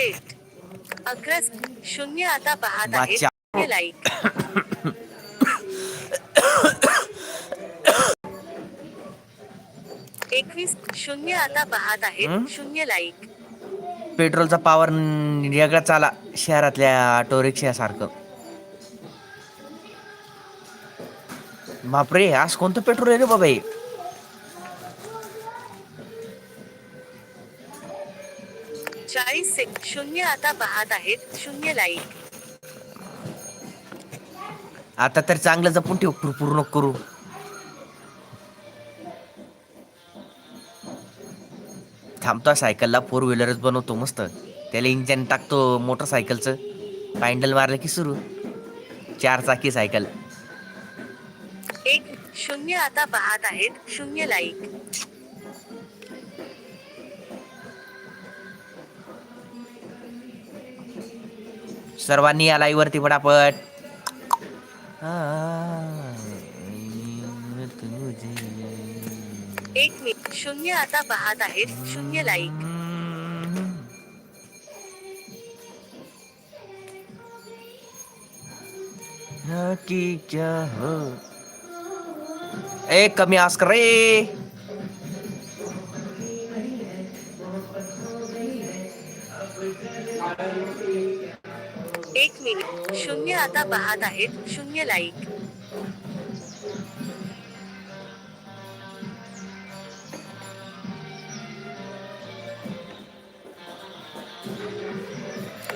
थेट अकरा शून्य आता पाहत आहे. लाईक एकवीस शून्य आता पाहत आहेत हं? शून्य लाईक पेट्रोलचा पावर वेगळाच आला शहरातल्या ऑटो रिक्षासारखं बापरे आज कोणतं पेट्रोल आहे रे बाबा हे से शून्य आता पाहत आहेत शून्य लाईक आता तर चांगलं जपून ठेव पूर्ण करू. थांबतो सायकलला फोर व्हीलरच बनवतो मस्त. त्याला इंजन टाकतो मोटरसायकलचं पॅन्डल मारलं की सुरू. चार चाकी सायकल. एक शून्य आता पाहत आहेत शून्य लाईक सर्वांनी या लाईव्ह वरती पटापट एक मिनिट. शून्य आता पाहत आहेत. शून्य लाईक हो. ए कमी आस कर रे. पाहत आहेत. शून्य लाईक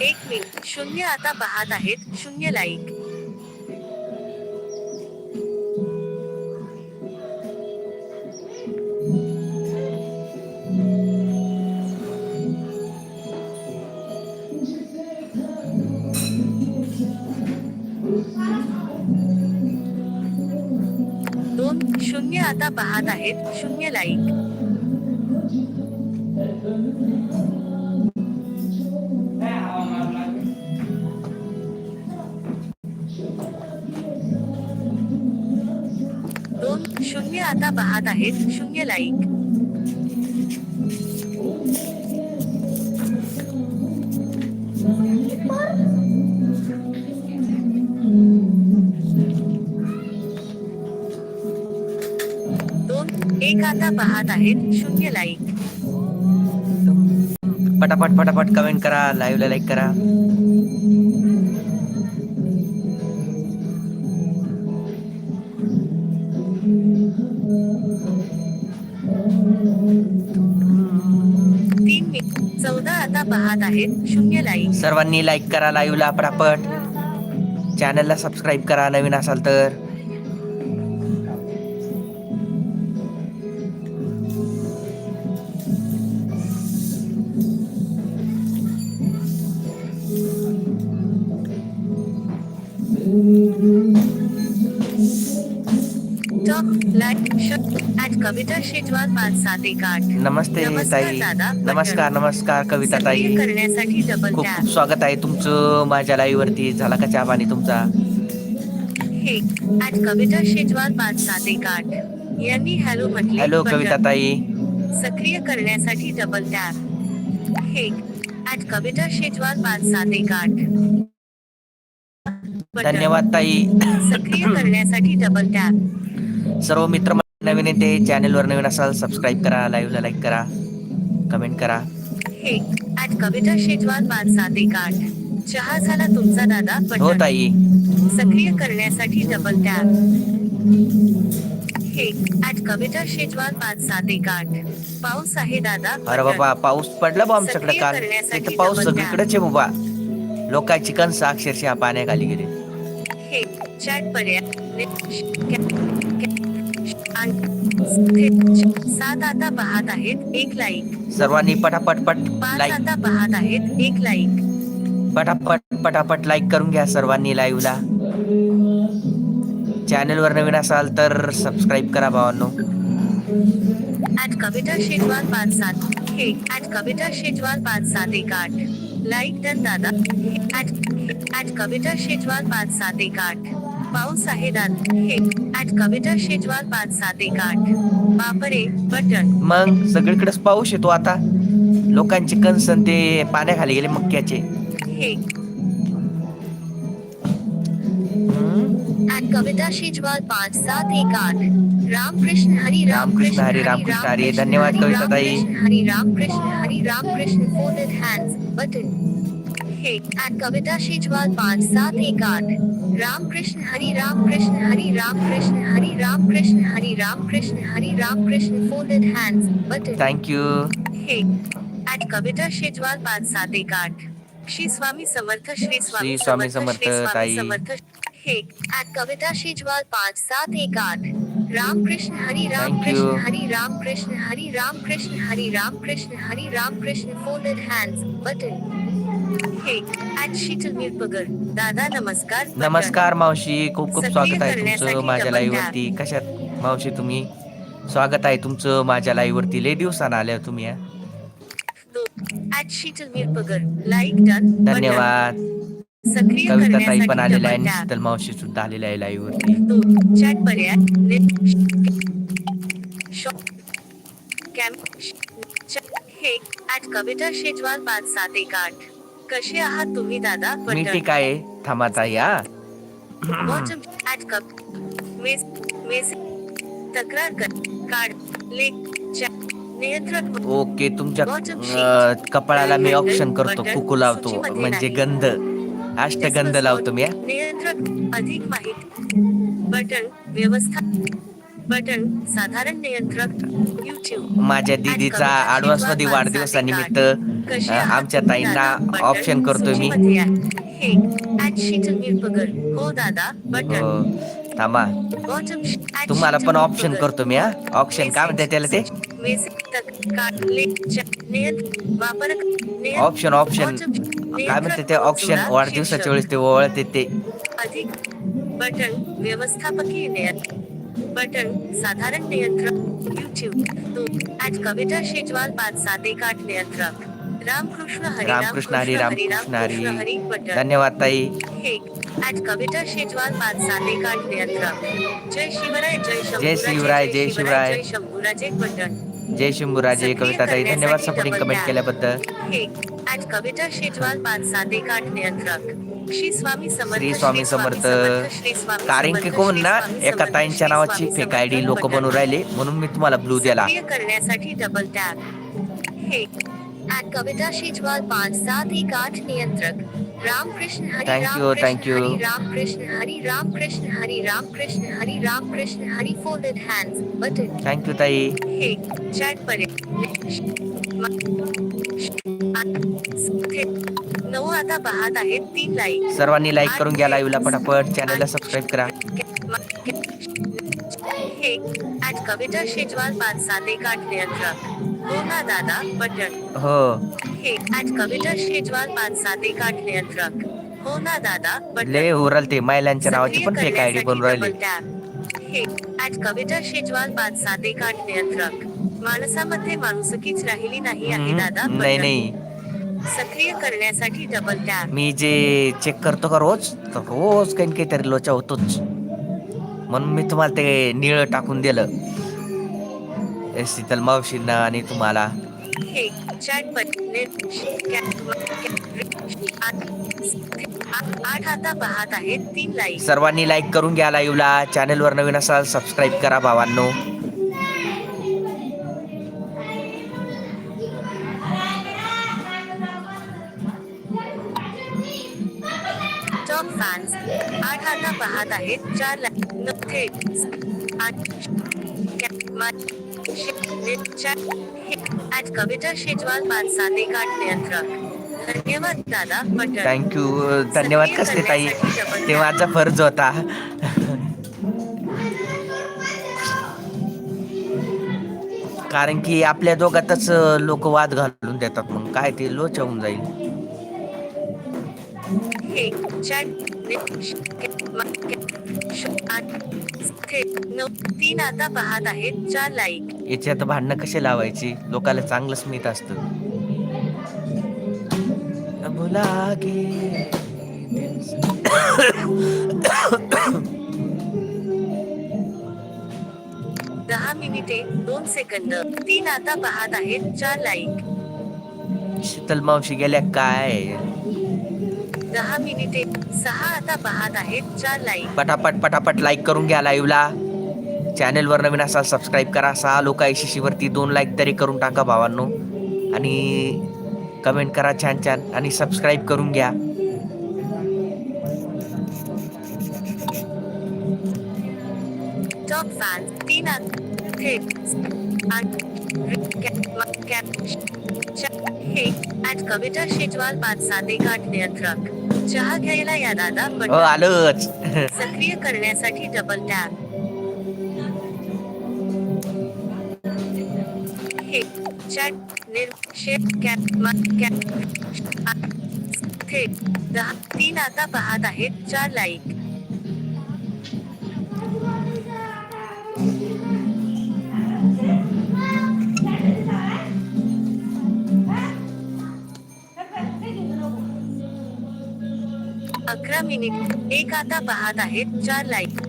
एक मिनिट शून्य आता पाहत आहेत. शून्य लाईक शून्य आता पाहत आहेत. शून्य लाईक दोन शून्य आता पाहत आहेत. शून्य लाईक आता पाहत आहेत. शून्य लाईक पटापट पटापट कमेंट करा लाईव्हला लाईक करा. तीन मिनिट चौदा आता पाहत आहेत. शून्य लाईक सर्वांनी लाईक करा लाईव्हला पटापट. चॅनलला सबस्क्राईब करा नवीन असाल तर. नमस्ते ताई. नमस्कार नमस्कार कविता ताई. सक्रिय करण्यासाठी डबल खूप खूप स्वागत आहे तुमचं. माझ्या लाईव्ह वरती झाला का चहा पाणी तुमचा? हॅलो. कविता ताई. सक्रिय करण्यासाठी double tap at Kavita Shejwal पाच सात एक आठ. धन्यवाद ताई. सक्रिय करण्यासाठी डबल टॅप सर्व मित्र नवीन येते चॅनलवर नवीन असाल सबस्क्राईब करा लाईव्हला लाईक करा कमेंट करा. हे ऍट कविता शेजवाल पाच सात एक आठ चहा झाला तुमचा दादा हो बटन ताई. सक्रिय करण्यासाठी डबल टॅप हे ऍट कविता शेजवाल पाच सात एक आठ पाऊस आहे दादा अरे बटन. बाबा पाऊस पडला बा आमच्याकडे सक्रिय काल. करण्यासाठी पाऊस double tap. सगळीकडेच आहे बाबा लोकांची कणसं अक्षरशः पाण्याखाली गेले. हे चॅट पर्याय. आणि- सात आता पाहत आहेत एक लाईक सर्वांनी पटापट पट पाच लाईक आता पाहत आहेत एक लाईक पटापट पटापट लाईक करून घ्या सर्वांनी लाईव्हला चॅनलवर नवीन असाल तर सबस्क्राईब करा भावांनो. ऍट कविता शेजवाल पाच सात हे ऍट कविता शेजवाल पाच सात एक आठ. लाईक डन दादा ऍट ऍट कविता शेजवाल पाच सात एक आठ. पाऊस आहे दादा हे. कविता शेजवाल पाच सात एक आठ. बापरे बटन. मग सगळीकडेच पाऊस येतो आता. लोकांचे कणसन ते पाण्याखाली गेले मक्याचे हे. कविता शेजवाल पाच सात एक आठ रामकृष्ण हरी रामकृष्ण हरी, रामकृष्ण हरी. धन्यवाद कविता ताई. Hari Ramkrishna Hari Ramkrishna folded hands button हे ऍट कविता शेजवाल पाच सात एक आठ Ramkrishna Hari Ramkrishna Hari Ramkrishna Hari Ramkrishna Hari Ramkrishna Hari Ramkrishna folded hands button thank you हे ऍट कविता शेजवाल पाच सात एक आठ. श्री स्वामी समर्थ श्री स्वामी श्री स्वामी समर्थ, श्री स्वामी ताई. समर्थ. हे ऍट कविता शेजवाल पाच सात एक आठ. Ramkrishna Hari Ramkrishna you. Hari Ramkrishna Hari Ramkrishna Hari Ramkrishna Hari Ramkrishna folded hands button दादा नमस्कार. मावशी खूप खूप स्वागत आहे तुमचं माझ्या double लाईव्ह वरती कशात मावशी तुम्ही? स्वागत आहे तुमचं माझ्या लाईव्ह वरती लय दिवसानं आल्या तुम्ही धन्यवाद. कविता ताई पण आलेल्या आहे. शीतल मावशी सुद्धा आलेल्या आहे लाईव्ह वरती दोन चॅट पर्याय नेट शॉप कॅम च- हे ऍट कविता शेजवाल पाच सात एक आठ. कसे आहात तुम्ही दादा? मी ठीक आहे. थांबा ताई हा. बॉटम ऍट कप मेस मेस तक्रार कर. कार्ड लेख. ओके तुमच्या अं, कपाळाला मी ऑप्शन करतो. कुकू लावतो. म्हणजे. गंध. अष्टगंध लावतो मी हा. नियंत्रण. अधिक माहिती. बटन. व्यवस्था. बटन साधारण नियंत्रक युट्यूब माझ्या दीदीचा आडवासमध्ये वाढदिवसानिमित्त आमच्या ताईंना ऑप्शन करतोय मी. हे हो दादा बटन. थांबा. तुम्हाला पण ऑप्शन. करतो मी हा? ऑप्शन काय म्हणते त्याला ते? Option option. काय म्हणते ते? ऑप्शन वाढदिवसाच्या वेळेस ते ओळखते ते. अधिक बटन व्यवस्थापकीय बटन साधारण नियंत्रक युट्यूब दोन ऍट कविता शेजवाल पाच सात एक आठ नियंत्रक रामकृष्ण हरी रामकृष्ण हरी रामकृष्ण हरी धन्यवाद ताई. ऍट कविता शेजवाल पाच सात एक आठ नियंत्रक जय शिवराय जय शिवराय, जय शिवराय. जय शंभूराजे बटन. जय शंभूराजे कविता ताई धन्यवाद सपोर्टिंग कमेंट. केल्याबद्दल. हे ऍट कविता शेजवाल पाच सात एक आठ नियंत्रक. श्री स्वामी समर्थ श्री स्वामी समर्थ. श्री स्वामी कारण की कोण ना एका ताईंच्या नावाची फेक आयडी समर्थ. लोक. बनवून राहिले म्हणून मी तुम्हाला ब्लू दिला करण्यासाठी डबल टॅप हे. कविता शेजवाल पाच सात एक आठ नियंत्रक. Ramkrishna Hari Ramkrishna you. Hari Ramkrishna Hari Ramkrishna Hari Ramkrishna Hari Ramkrishna Hari folded hands button thank you ताई. हे. चॅट पर्यंत. नऊ आता पाहत आहेत तीन लाईक सर्वांनी लाईक करून घ्या लाईव्हला पटापट. चॅनलला सबस्क्राईब करा हे ऍट कविता शेजवाल पाच सात एक आठ नियंत्रक हो ना दादा बटन. हो. हे ऍट कविता शेजवाल पाच सात एक आठ नियंत्रक हो ना दादा बटन. ले उरल ते. महिलांच्या नावाची पण फेक आयडी बनवून राहिली. हे ऍट कविता शेजवाल पाच सात एक आठ नियंत्रक माणसामध्ये माणुसकीच राहिली नाही आहे दादा. नाही. सक्रिय करण्यासाठी डबल टॅप मी जे चेक करतो का रोज तर रोज काही ना काहीतरी लोचा होतोच. म्हणून मी तुम्हाला ते निळं टाकून दिलं. ए, शीतल मावशींना आणि तुम्हाला. हे चॅट बटन आठ आता पाहत आहेत तीन लाईक सर्वांनी लाईक करून घ्या लाईव्हला चॅनलवर नवीन असाल सबस्क्राईब करा भावांनो. आहेत चार ऍट कविता शेजवाल आठ नियंत्रक धन्यवाद दादा बटन. थँक्यू धन्यवाद कसते ताई? ते माझा फर्ज होता. कारण की आपल्या दोघातच लोक वाद घालून देतात मग काय ते लोच होऊन जाईल. तीन आता पाहत आहेत चार लाईक याच्यात भांडणं कसे लावायची? लोकाला चांगलं स्मित असत. दहा मिनिटे दोन सेकंद तीन आता पाहत आहेत चार लाईक शीतल मावशी गेल्या काय? दहा मिनिटे सहा आता पाहत आहेत चार लाईक पटापट पटापट लाईक करून घ्या लाईव्हला चॅनेलवर नवीन असाल सबस्क्राईब करा सहा लोक आहे वरती दोन लाईक तरी करून टाका भावांनो आणि कमेंट करा छान छान आणि सबस्क्राईब करून घ्या टॉप फॅन तीन हे ऍट कविता शेजवाल पाच सात एक आठ नियंत्रक चहा घ्यायला या दादा हो आलोच. सक्रिय करण्यासाठी डबल टॅप चॅट निर शेप कॅप कॅप थेट दहा तीन आता पाहत आहेत चार लाईक मिनिट एक आता पाहत आहेत चार लाईक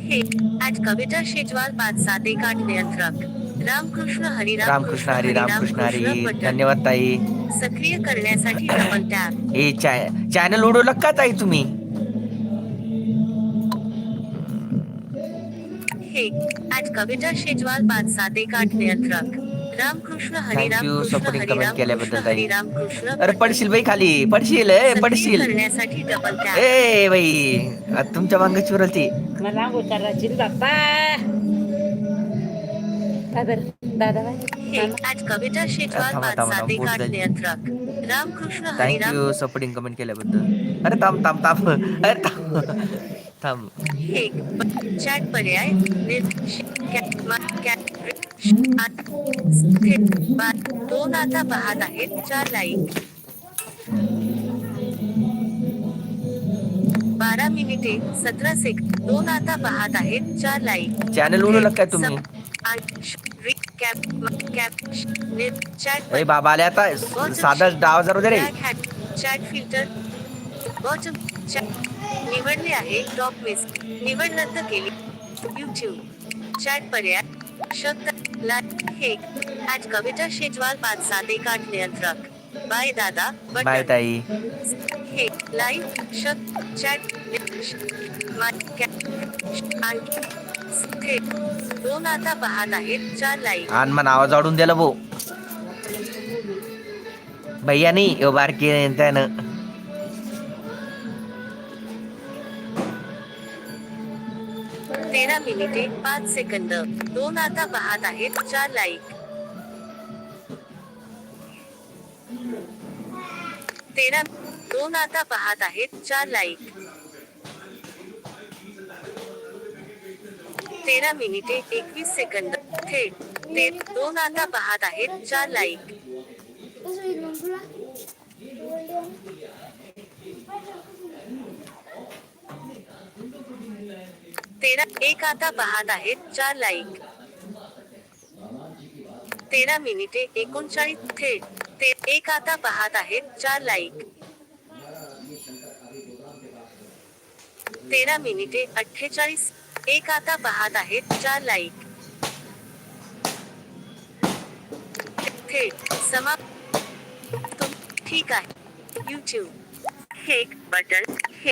हे ऍट कविता शेजवाल पाच सात एक आठ नियंत्रक. रामकृष्ण हरिराम रामकृष्ण हरी रामकृष्ण हरी. धन्यवाद ताई. सक्रिय करण्यासाठी डबल टॅप हे चॅनल उडवलं का ताई तुम्ही? हे ऍट कविता शेजवाल पाच सात एक आठ नियंत्रक. Supporting comment हरिराम केल्याबद्दल ताई. अरे. पडशील बाई खाली पडशील ए पडशील. ए बाई आता तुमच्या मांगाची उरलती मला उताराची बाप्पा. At Kavita thank you supporting comment केल्याबद्दल. अरे थांब थांब थांब. अरे थांब. थांब. हे चॅट पर्याय. निर- श- कॅ- मा- कॅ- श- आठ- स्थित बा- दोन आता पाहत आहेत चार लाईक बारा मिनिटे सतरा सेक दोन आता पाहत आहेत चार लाईक चॅनल उडवलं काय तुम्ही? सम- आठ- श- रि- कॅप मा- कॅप श- निर- चॅट ए बाबा आले आता. साधा डाव जरा दे रे Black hat, chat filter, bottom, chat, निवडले आहे टॉप मिस निवड रद्द केली. युट्यूब चॅट पर्याय. शब्द ऍट कविता शेजवाल पाच सात एक आठ नियंत्रक। बाय दादा बाय ताई। हे लाईव्ह शब्द चॅट थेट दोन आता पाहत आहेत चार लाईक आणि मन आवाज वाढून दिला भाऊ भैया नाही यो बारकी त्यानं. मिनिटे पाच सेकंद. दोन आता पाहत आहेत चार लाईक. तेरा दोन आता पाहत आहेत चार लाईक. तेरा मिनिटे एकवीस सेकंद. थेट ते दोन आता पाहत आहेत चार लाईक. तेरा एक आता पाहत आहेत चार लाईक तेरा मिनिटे एकोणचाळीस थेट ते एक आता पाहत आहेत चार लाईक तेरा मिनिटे अठ्ठेचाळीस, एक आता पाहत आहेत चार लाईक थेट समाप्त. ठीक आहे. यूट्यूब हे बटन.